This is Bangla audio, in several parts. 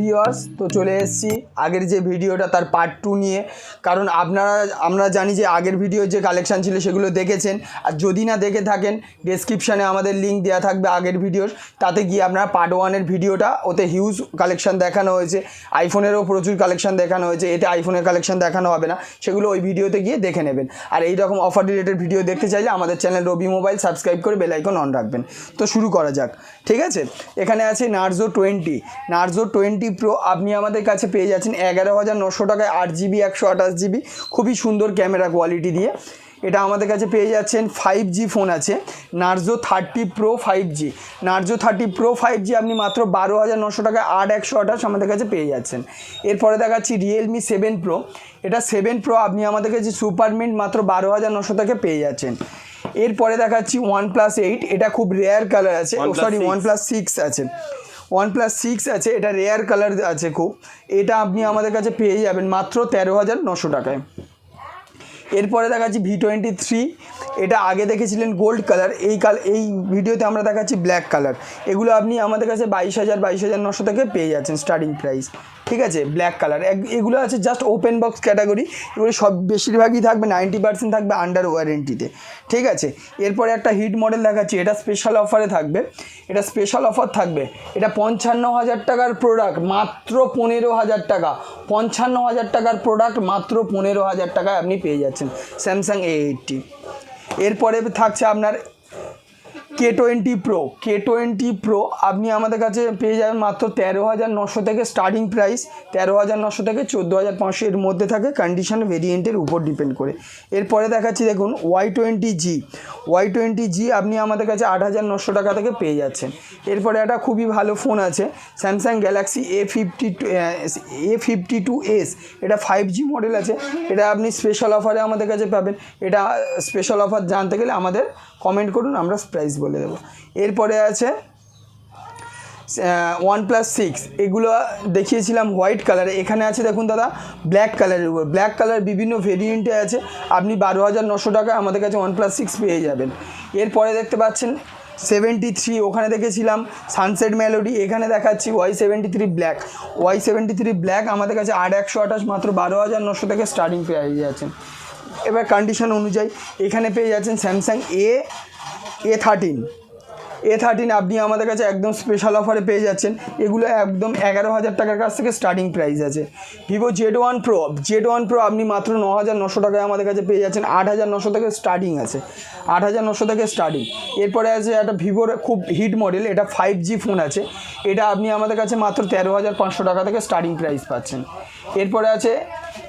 ভিওয়ার্স তো চলে এসেছি আগের যে ভিডিওটা, তার পার্ট টু নিয়ে। কারণ আপনারা, আমরা জানি যে আগের ভিডিও যে কালেকশান ছিল, সেগুলো দেখেছেন। আর যদি না দেখে থাকেন ডেসক্রিপশানে আমাদের লিঙ্ক দেওয়া থাকবে আগের ভিডিওর তাতে গিয়ে আপনারা পার্ট ওয়ানের ভিডিওটা, ওতে হিউজ কালেকশান দেখানো হয়েছে। আইফোনেরও প্রচুর কালেকশান দেখানো হয়েছে। এতে আইফোনের কালেকশান দেখানো হবে না। সেগুলো ওই ভিডিওতে গিয়ে দেখে নেবেন। আর এই রকম অফার রিলেটেড ভিডিও দেখতে চাইলে আমাদের চ্যানেল রবি মোবাইল সাবস্ক্রাইব করে বেল আইকন অন রাখবেন। তো শুরু করা যাক। ঠিক আছে? এখানে আছে Narzo twenty Narzo twenty pro আপনি আমাদের কাছে পেয়ে যাচ্ছেন এগারো হাজার নশো টাকায় আট জিবি একশো আঠাশ জিবি। খুবই সুন্দর ক্যামেরা কোয়ালিটি দিয়ে। এটা আমাদের কাছে পেয়ে যাচ্ছেন ফাইভ জি ফোন আছে। Narzo thirty pro five G Narzo thirty pro five G আপনি মাত্র বারো হাজার নশো টাকায় আট একশো আঠাশ আমাদের কাছে পেয়ে যাচ্ছেন। এরপরে দেখাচ্ছি রিয়েলমি সেভেন প্রো এটা সেভেন প্রো আপনি আমাদের কাছে সুপার মিন্ট মাত্র বারো হাজার নশো টাকা পেয়ে যাচ্ছেন। এরপরে দেখাচ্ছি ওয়ান প্লাস এইট এটা খুব রেয়ার কালার আছে। সরি ওয়ান প্লাস সিক্স আছে। ওয়ান প্লাস সিক্স আছে, এটা রেয়ার কালার আছে খুব। এটা আপনি আমাদের কাছে পেয়ে যাবেন মাত্র তেরো হাজার নশো টাকায়। এরপরে দেখাচ্ছি ভি টোয়েন্টি থ্রি এটা আগে দেখেছিলেন গোল্ড কালার এই কাল, এই ভিডিওতে আমরা দেখাচ্ছি ব্ল্যাক কালার এগুলো আপনি আমাদের কাছে বাইশ হাজার বাইশ হাজার নশো থেকে পেয়ে যাচ্ছেন স্টার্টিং প্রাইস ঠিক আছে? ব্ল্যাক কালার এগুলো আছে জাস্ট ওপেন বক্স ক্যাটাগরি এগুলো সব বেশিরভাগই থাকবে নাইনটি পার্সেন্ট থাকবে আন্ডার ওয়ারেন্টিতে ঠিক আছে? এরপরে একটা হিট মডেল দেখাচ্ছি। এটা স্পেশাল অফারে থাকবে। এটা স্পেশাল অফার থাকবে। এটা পঞ্চান্ন হাজার টাকার প্রোডাক্ট মাত্র পনেরো হাজার টাকা। পঞ্চান্ন হাজার টাকার প্রোডাক্ট মাত্র পনেরো হাজার টাকায় আপনি পেয়ে যাচ্ছেন স্যামসাং এ এইটটি এরপরে থাকছে আপনার K twenty pro K twenty pro আপনি আমাদের কাছে পেয়ে যাবেন মাত্র তেরো হাজার নশো থেকে স্টার্টিং প্রাইস তেরো হাজার নশো থেকে চোদ্দ হাজার পাঁচশো এর মধ্যে থাকে কন্ডিশন ভেরিয়েন্টের উপর ডিপেন্ড করে। এরপরে দেখাচ্ছি দেখুন Y twenty G Y twenty G আপনি আমাদের কাছে আট হাজার নশো টাকা থেকে পেয়ে যাচ্ছেন। এরপরে একটা খুবই ভালো ফোন আছে Samsung Galaxy A fifty two A fifty two S এটা ফাইভ জি মডেল আছে। এটা আপনি স্পেশাল অফারে আমাদের কাছে পাবেন। এটা স্পেশাল অফার জানতে গেলে আমাদের কমেন্ট করুন, আমরা প্রাইস বলে দেবো। এরপরে আছে ওয়ান প্লাস সিক্স এগুলো দেখিয়েছিলাম হোয়াইট কালারে এখানে আছে দেখুন দাদা ব্ল্যাক কালারের উপর। ব্ল্যাক কালার বিভিন্ন ভেরিয়েন্টে আছে। আপনি বারো হাজার নশো টাকা আমাদের কাছে ওয়ান প্লাস সিক্স পেয়ে যাবেন। এরপরে দেখতে পাচ্ছেন সেভেন্টি থ্রি ওখানে দেখেছিলাম সানসেট মেলোডি এখানে দেখাচ্ছি Y seventy three black Y seventy three black আমাদের কাছে আট একশো আঠাশ মাত্র বারো হাজার নশো থেকে স্টার্টিং পেয়ে যাচ্ছেন এবার কন্ডিশন অনুযায়ী এখানে পেয়ে যাচ্ছেন Samsung A A thirteen A thirteen আপনি আমাদের কাছে একদম স্পেশাল অফারে পেয়ে যাচ্ছেন। এগুলো একদম এগারো হাজার টাকার কাছ থেকে স্টার্টিং প্রাইস আছে। Vivo Z one pro Z one pro আপনি মাত্র ন হাজার নশো টাকায় আমাদের কাছে পেয়ে যাচ্ছেন। আট হাজার নশো থেকে স্টার্টিং আছে। আট হাজার নশো থেকে স্টার্টিং এরপরে আছে একটা ভিভোর খুব হিট মডেল এটা ফাইভ জি ফোন আছে। এটা আপনি আমাদের কাছে মাত্র তেরো হাজার পাঁচশো টাকা থেকে স্টার্টিং প্রাইস পাচ্ছেন। এরপরে আছে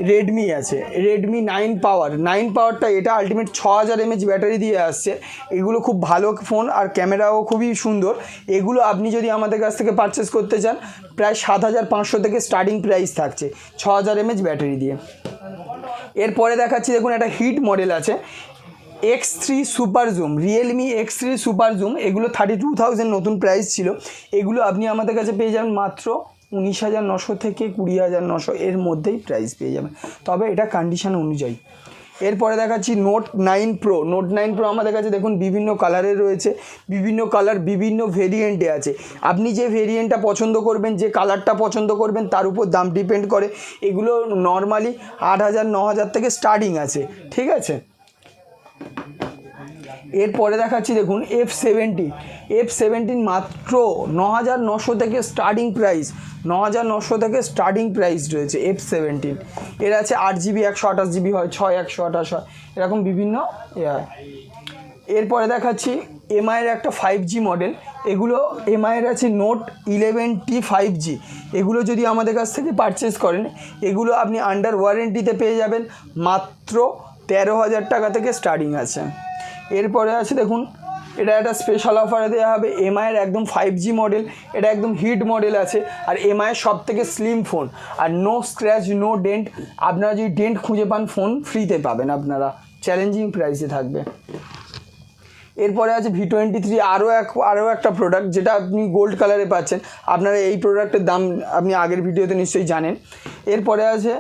রেডমি আছে। রেডমি নাইন পাওয়ার নাইন পাওয়ারটা এটা আলটিমেট ছ হাজার এমএচ ব্যাটারি দিয়ে আসছে। এগুলো খুব ভালো ফোন আর ক্যামেরাও খুবই সুন্দর। এগুলো আপনি যদি আমাদের কাছ থেকে পারচেস করতে চান, প্রায় সাত হাজার পাঁচশো থেকে স্টার্টিং প্রাইস থাকছে ছ হাজার এমএচ ব্যাটারি দিয়ে। এরপরে দেখাচ্ছি, দেখুন একটা হিট মডেল আছে। X three super zoom Realme X three super zoom এগুলো থার্টি টু থাউজেন্ড নতুন প্রাইস ছিল। এগুলো আপনি আমাদের কাছে পেয়ে যাবেন মাত্র উনিশ হাজার নশো থেকে কুড়ি হাজার নশো এর মধ্যেই প্রাইস পেয়ে যাবেন। তবে এটা কন্ডিশন অনুযায়ী। এরপরে দেখাচ্ছি note nine pro note nine pro আমাদের কাছে দেখুন, বিভিন্ন কালারের রয়েছে, বিভিন্ন কালার বিভিন্ন ভেরিয়েন্টে আছে। আপনি যে ভেরিয়েন্টটা পছন্দ করবেন, যে কালারটা পছন্দ করবেন, তার উপর দাম ডিপেন্ড করে। এগুলো নর্মালি আট হাজার, ন হাজার থেকে স্টার্টিং আছে। ঠিক আছে? এরপরে দেখাচ্ছি দেখুন এফ সেভেন্টি এফ সেভেন্টিন মাত্র ন হাজার নশো থেকে স্টার্টিং প্রাইস ন হাজার নশো থেকে স্টার্টিং প্রাইস রয়েছে এফ সেভেন্টিন এর আছে আট জিবি, একশো আঠাশ জিবি হয়, ছয়, একশো আঠাশ হয়, এরকম বিভিন্ন এ হয়। এরপরে দেখাচ্ছি এমআইয়ের একটা ফাইভ জি মডেল এগুলো এমআইয়ের আছে note eleven T five G এগুলো যদি আমাদের কাছ থেকে পারচেস করেন, এগুলো আপনি আন্ডার ওয়ারেন্টিতে পেয়ে যাবেন মাত্র তেরো হাজার টাকা থেকে স্টার্টিং আছে। এরপরে আছে দেখুন, এটা একটা স্পেশাল অফারে দেওয়া হবে এমআইয়ের একদম ফাইভ জি মডেল এটা একদম হিট মডেল আছে, আর এমআইয়ের সব থেকে স্লিম ফোন আর নো স্ক্র্যাচ নো ডেন্ট আপনারা যদি ডেন্ট খুঁজে পান ফোন ফ্রিতে পাবেন আপনারা চ্যালেঞ্জিং প্রাইসে থাকবে। এরপরে আছে ভি টোয়েন্টি থ্রি আরও এক আরও একটা প্রোডাক্ট যেটা আপনি গোল্ড কালারে পাচ্ছেন, আপনারা এই প্রোডাক্টের দাম আপনি আগের ভিডিওতে নিশ্চয়ই জানেন। এরপরে আছে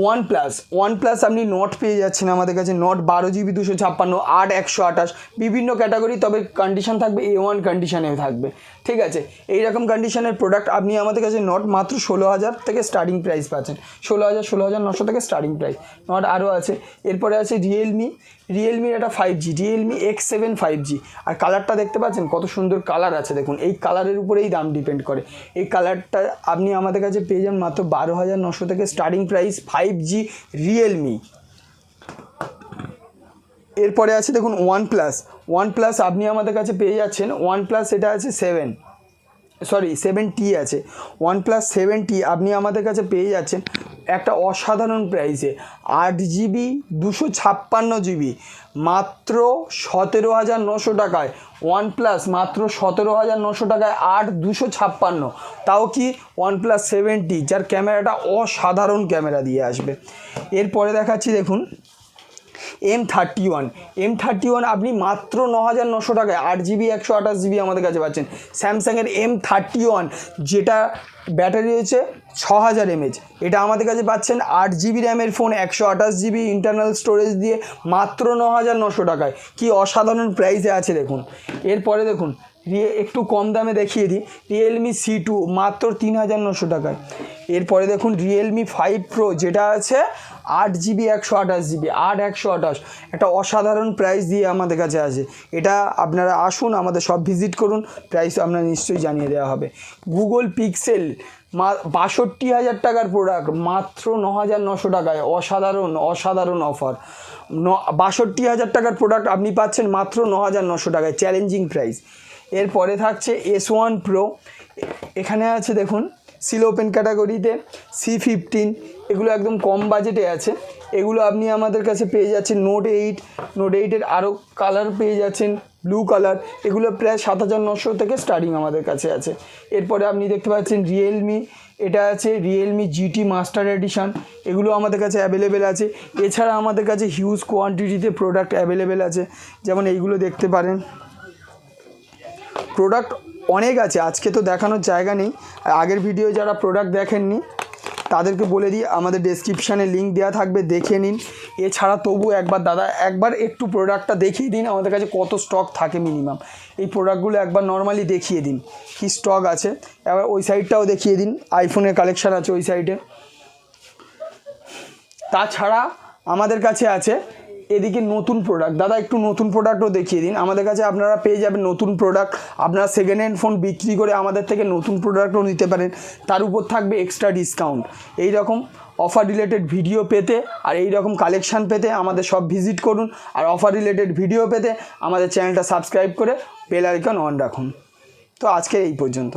ওয়ান প্লাস ওয়ান প্লাস আপনি নোট পেয়ে যাচ্ছেন আমাদের কাছে নোট বারো জিবি দুশো ছাপ্পান্ন আট একশো আঠাশ। বিভিন্ন ক্যাটাগরি তবে কন্ডিশান থাকবে এ ওয়ান কন্ডিশানে থাকবে। ঠিক আছে? এই রকম কন্ডিশানের প্রোডাক্ট আপনি আমাদের কাছে নোট মাত্র ষোলো হাজার থেকে স্টার্টিং প্রাইস পাচ্ছেন। ষোলো হাজার ষোলো হাজার নশো থেকে স্টার্টিং প্রাইস নট আরও আছে। এরপরে আছে রিয়েলমি রিয়েলমির এটা five G Realme X seven five G আর কালারটা দেখতে পাচ্ছেন? কত সুন্দর কালার আছে, দেখুন। এই কালারের উপরেই দাম ডিপেন্ড করে। এই কালারটা আপনি আমাদের কাছে পেয়ে যান মাত্র বারো হাজার নশো থেকে starting price five G Realme এরপরে আছে, দেখুন ওয়ান প্লাস ওয়ান প্লাস আপনি আমাদের কাছে পেয়ে যাচ্ছেন ওয়ান প্লাস এটা আছে সেভেন সরি সেভেন টি আছে। ওয়ান প্লাস সেভেন টি আপনি আমাদের কাছে পেয়ে যাচ্ছেন একটা অসাধারণ প্রাইসে আট জিবি দুশো ছাপ্পান্ন জিবি মাত্র সতেরো হাজার নশো টাকায়। ওয়ান প্লাস মাত্র সতেরো হাজার নশো টাকায় আট, দুশো ছাপ্পান্ন। তাও কি ওয়ান প্লাস সেভেন্টি যার ক্যামেরাটা অসাধারণ ক্যামেরা দিয়ে আসবে। এরপরে দেখাচ্ছি, দেখুন। M thirty one M thirty one আপনি মাত্র ন হাজার নশো টাকায় আট জিবি একশো আঠাশ জিবি আমাদের কাছে পাচ্ছেন। স্যামসাংয়ের এম থার্টি ওয়ান যেটা ব্যাটারি রয়েছে ছ হাজার এমএচ এটা আমাদের কাছে পাচ্ছেন আট জিবি র্যামের ফোন একশো আঠাশ জিবি ইন্টারনাল স্টোরেজ দিয়ে মাত্র ন হাজার নশো টাকায়। কি অসাধারণ প্রাইসে আছে দেখুন। এরপরে দেখুন, রিয়ে একটু কম দামে দেখিয়ে দিই। রিয়েলমি সি টু মাত্র তিন হাজার নশো টাকায়। এরপরে দেখুন রিয়েলমি ফাইভ প্রো যেটা আছে আট জিবি, একশো আঠাশ জিবি, আট একশো আঠাশ। একটা অসাধারণ প্রাইস দিয়ে আমাদের কাছে আছে। এটা আপনারা আসুন, আমাদের সব ভিজিট করুন। প্রাইস আপনার নিশ্চয়ই জানিয়ে দেওয়া হবে। গুগল পিক্সেল মা, বাষট্টি হাজার টাকার প্রোডাক্ট মাত্র ন হাজার নশো টাকায়। অসাধারণ অসাধারণ অফার ন, বাষট্টি হাজার টাকার প্রোডাক্ট আপনি পাচ্ছেন মাত্র ন হাজার নশো টাকায়। চ্যালেঞ্জিং প্রাইস এরপরে থাকছে এস ওয়ান প্রো এখানে আছে দেখুন সিল ওপেন ক্যাটাগরিতে সি ফিফটিন এগুলো একদম কম বাজেটে আছে। এগুলো আপনি আমাদের কাছে পেয়ে যাচ্ছেন। নোট এইট নোট এইটের আরও কালার পেয়ে যাচ্ছেন ব্লু কালার এগুলো প্রায় সাত হাজার নশো থেকে স্টার্টিং আমাদের কাছে আছে। এরপরে আপনি দেখতে পাচ্ছেন রিয়েলমি এটা আছে রিয়েলমি জিটি মাস্টার এডিশান এগুলো আমাদের কাছে অ্যাভেলেবেল আছে। এছাড়া আমাদের কাছে হিউজ কোয়ান্টিটিতে প্রোডাক্ট অ্যাভেলেবেল আছে। যেমন এইগুলো দেখতে পারেন। প্রোডাক্ট অনেক আছে, আজকে তো দেখানোর জায়গা নেই। আগের ভিডিও যারা প্রোডাক্ট দেখেননি তাদেরকে বলে দিই, আমাদের ডেসক্রিপশানে লিঙ্ক দেওয়া থাকবে, দেখে নিন। এছাড়া তবু একবার দাদা, একবার একটু প্রোডাক্টটা দেখিয়ে দিন, আমাদের কাছে কত স্টক থাকে মিনিমাম এই প্রোডাক্টগুলো একবার নর্মালি দেখিয়ে দিন, কি স্টক আছে। এবার ওই সাইডটাও দেখিয়ে দিন আইফোনের কালেকশান আছে ওই সাইডে তাছাড়া আমাদের কাছে আছে এদিকে নতুন প্রোডাক্ট দাদা, একটু নতুন প্রোডাক্টও দেখিয়ে দিন। আমাদের কাছে আপনারা পেয়ে যাবেন নতুন প্রোডাক্ট আপনারা সেকেন্ড হ্যান্ড ফোন বিক্রি করে আমাদের থেকে নতুন প্রোডাক্টও নিতে পারেন। তার উপর থাকবে এক্সট্রা ডিসকাউন্ট এই রকম অফার রিলেটেড ভিডিও পেতে আর এই রকম কালেকশান পেতে আমাদের সব ভিজিট করুন। আর অফার রিলেটেড ভিডিও পেতে আমাদের চ্যানেলটা সাবস্ক্রাইব করে বেল আইকন অন রাখুন। তো আজকে এই পর্যন্ত।